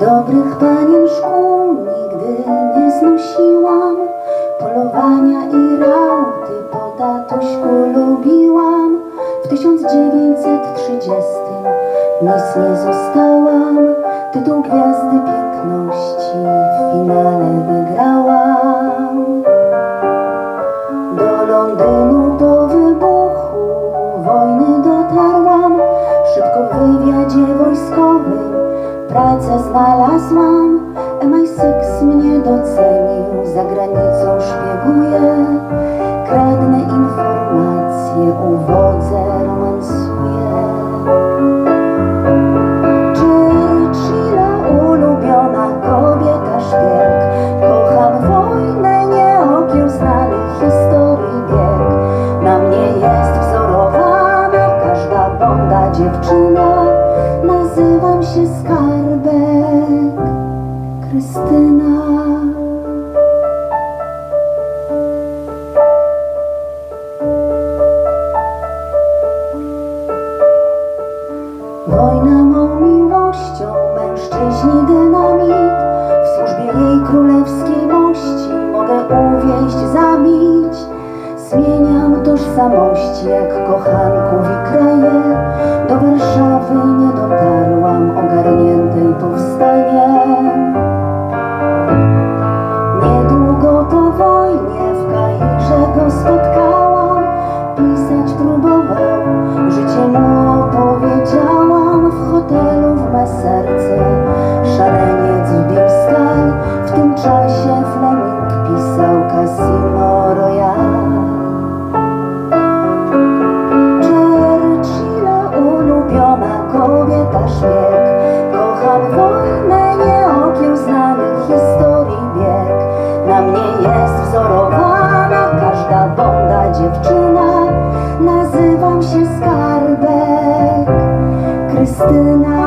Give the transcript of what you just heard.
dobrych panien szkół nigdy nie znosiłam. Polowania i rauty po tatuśku lubiłam. W 1930 nic nie zostałam. Tytuł Gwiazdy Piękności pracę znalazłam. MI6 mnie docenił, za granicą szpieguję. Kradnę informacje, uwodzę, romansuję. Churchilla ulubiona kobieta szpieg Kocham wojnę, nie okiełznany historii bieg Na mnie jest wzorowana każda bonda dziewczyna Nazywam się Skarbek Krystyna Wojna mą miłością, mężczyźni dynamit. W służbie jej królewskiej mości Mogę uwieść, zabić Zmieniam tożsamości jak kochanków i kraje Próbował, życie mu opowiedziałam W hotelu w me serce szaleniec wbił stal W tym czasie Fleming pisał Casino Royale. Churchilla ulubiona kobieta szpieg. Kocham wojnę, nie okiełznanych historii bieg. Na mnie jest wzorowana każda bonda dziewczyna Nazywam się Skarbek. Krystyna